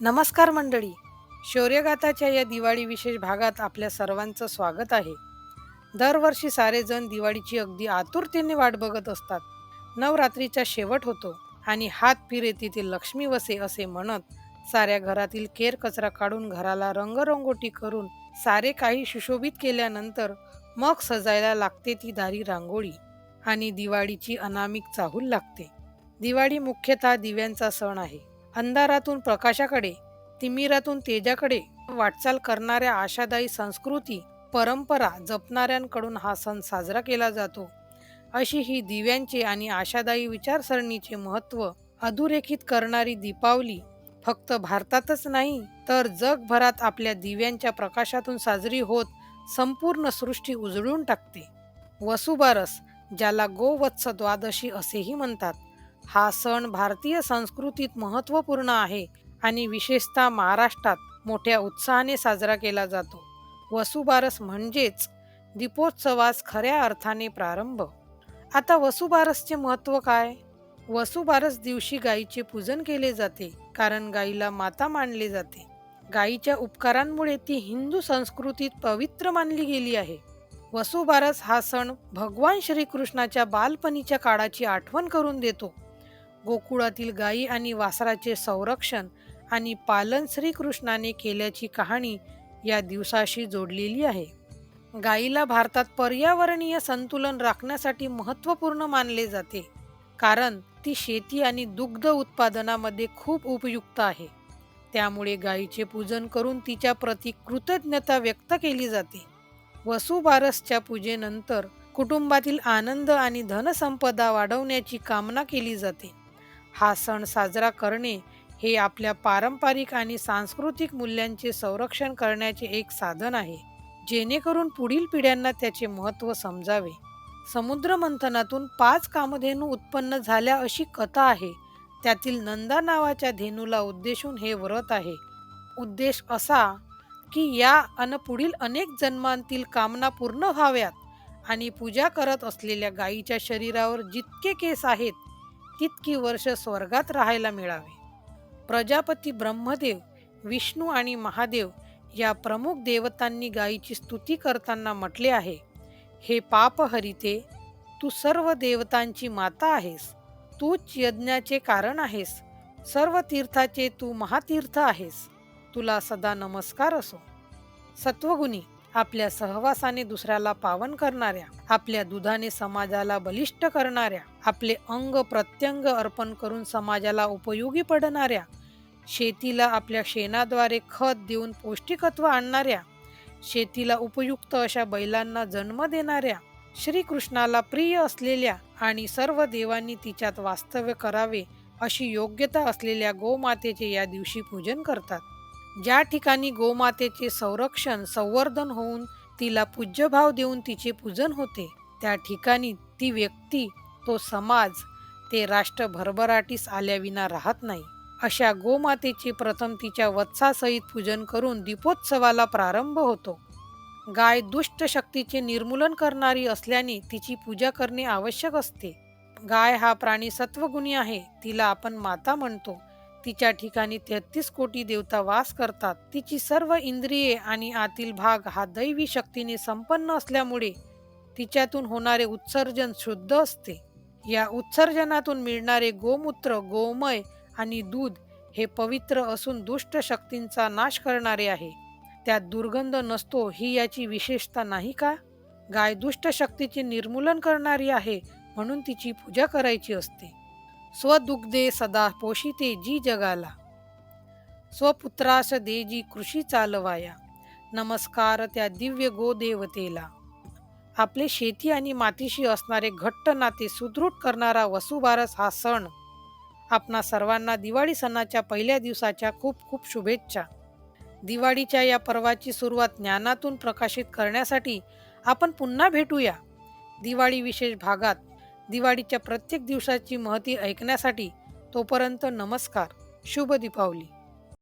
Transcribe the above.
नमस्कार मंडळी. शौर्यगाथाच्या या दिवाळी विशेष भागात आपल्या सर्वांचं स्वागत आहे. दरवर्षी सारेजण दिवाळीची अगदी आतुरतेने वाट बघत असतात. नवरात्रीचा शेवट होतो आणि हात फिरे तिथे लक्ष्मी वसे असे म्हणत साऱ्या घरातील केर कचरा काढून घराला रंगरंगोटी करून सारे काही सुशोभित केल्यानंतर मग सजायला लागते ती दारी रांगोळी आणि दिवाळीची अनामिक चाहूल लागते. दिवाळी मुख्यतः दिव्यांचा सण आहे. अंधारातून प्रकाशाकडे तिमिरातून तेजाकडे वाटचाल करणाऱ्या आशादायी संस्कृती परंपरा जपणाऱ्यांकडून हा सण साजरा केला जातो. अशी ही दिव्यांचे आणि आशादायी विचारसरणीचे महत्त्व अधोरेखित करणारी दीपावली फक्त भारतातच नाही तर जगभरात आपल्या दिव्यांच्या प्रकाशातून साजरी होत संपूर्ण सृष्टी उजळून टाकते. वसुबारस ज्याला गोवत्स द्वादशी असेही म्हणतात हा सण भारतीय संस्कृतीत महत्त्वपूर्ण आहे आणि विशेषतः महाराष्ट्रात मोठ्या उत्साहाने साजरा केला जातो. वसुबारस म्हणजेच दीपोत्सवास खऱ्या अर्थाने प्रारंभ. आता वसुबारसचे महत्त्व काय? वसुबारस दिवशी गायीचे पूजन केले जाते कारण गायीला माता मानले जाते. गायीच्या उपकारांमुळे ती हिंदू संस्कृतीत पवित्र मानली गेली आहे. वसुबारस हा सण भगवान श्रीकृष्णाच्या बालपणीच्या काळाची आठवण करून देतो. गोकुळातील गायी आणि वासराचे संरक्षण आणि पालन श्रीकृष्णाने केल्याची कहाणी या दिवसाशी जोडलेली आहे. गायीला भारतात पर्यावरणीय संतुलन राखण्यासाठी महत्त्वपूर्ण मानले जाते कारण ती शेती आणि दुग्ध उत्पादनामध्ये खूप उपयुक्त आहे. त्यामुळे गायीचे पूजन करून तिच्या प्रती कृतज्ञता व्यक्त केली जाते. वसुबारसच्या पूजेनंतर कुटुंबातील आनंद आणि धनसंपदा वाढवण्याची कामना केली जाते. हा सण साजरा करणे हे आपल्या पारंपरिक आणि सांस्कृतिक मूल्यांचे संरक्षण करण्याचे एक साधन आहे. जेणेकरून पुढील पिढ्यांना त्याचे महत्त्व समजावे. समुद्र मंथनातून पाच कामधेनू उत्पन्न झाल्या अशी कथा आहे. त्यातील नंदा नावाच्या धेनूला उद्देशून हे व्रत आहे. उद्देश असा की या अन पुढील अनेक जन्मांतील कामना पूर्ण व्हाव्यात आणि पूजा करत असलेल्या गायीच्या शरीरावर जितके केस आहेत तितकी वर्ष स्वर्गात राहायला मिळावे. प्रजापती ब्रह्मदेव विष्णू आणि महादेव या प्रमुख देवतांनी गायीची स्तुती करताना म्हटले आहे हे पाप हरिते तू सर्व देवतांची माता आहेस तूच यज्ञाचे कारण आहेस सर्व तीर्थाचे तू महातीर्थ आहेस तुला सदा नमस्कार असो. सत्वगुणी आपल्या सहवासाने दुसऱ्याला पावन करणाऱ्या आपल्या दुधाने समाजाला बलिष्ठ करणाऱ्या आपले अंग प्रत्यंग अर्पण करून समाजाला उपयोगी पडणाऱ्या शेतीला आपल्या शेणाद्वारे खत देऊन पौष्टिकत्व आणणाऱ्या शेतीला उपयुक्त अशा बैलांना जन्म देणाऱ्या श्रीकृष्णाला प्रिय असलेल्या आणि सर्व देवांनी तिच्यात वास्तव्य करावे अशी योग्यता असलेल्या गोमातेचे या दिवशी पूजन करतात. ज्या ठिकाणी गोमातेचे संरक्षण संवर्धन होऊन तिला पूज्यभाव देऊन तिचे पूजन होते त्या ठिकाणी ती व्यक्ती तो समाज ते राष्ट्र भरभराटीस आल्याविना राहत नाही. अशा गोमातेचे प्रथम तिच्या वत्सासहित पूजन करून दीपोत्सवाला प्रारंभ होतो. गाय दुष्ट शक्तीचे निर्मूलन करणारी असल्याने तिची पूजा करणे आवश्यक असते. गाय हा प्राणी सत्वगुणी आहे तिला आपण माता म्हणतो. तिच्या ठिकाणी तेहतीस कोटी देवता वास करतात. तिची सर्व इंद्रिये आणि आतील भाग हा दैवी शक्तीने संपन्न असल्यामुळे तिच्यातून होणारे उत्सर्जन शुद्ध असते. या उत्सर्जनातून मिळणारे गोमूत्र गोमय आणि दूध हे पवित्र असून दुष्ट शक्तींचा नाश करणारे आहे. त्यात दुर्गंध नसतो ही याची विशेषता नाही का? गाय दुष्ट शक्तीचे निर्मूलन करणारी आहे म्हणून तिची पूजा करायची असते. स्वदुग्धे सदा पोषिते जी जगाला. स्वपुत्रास दे जी कृषी चालवाया. नमस्कार त्या दिव्य गोदेवतेला आपले शेती आणि मातीशी असणारे घट्ट नाते सुदृढ करणारा वसुबारस हा सण. आपणा सर्वांना दिवाळी सणाच्या पहिल्या दिवसाच्या खूप खूप शुभेच्छा. दिवाळीच्या या पर्वाची सुरुवात ज्ञानातून प्रकाशित करण्यासाठी आपण पुन्हा भेटूया. दिवाळी विशेष भागात दिवाळीच्या प्रत्येक दिवसाची महती ऐकण्यासाठी तोपर्यंत नमस्कार. शुभ दीपावली.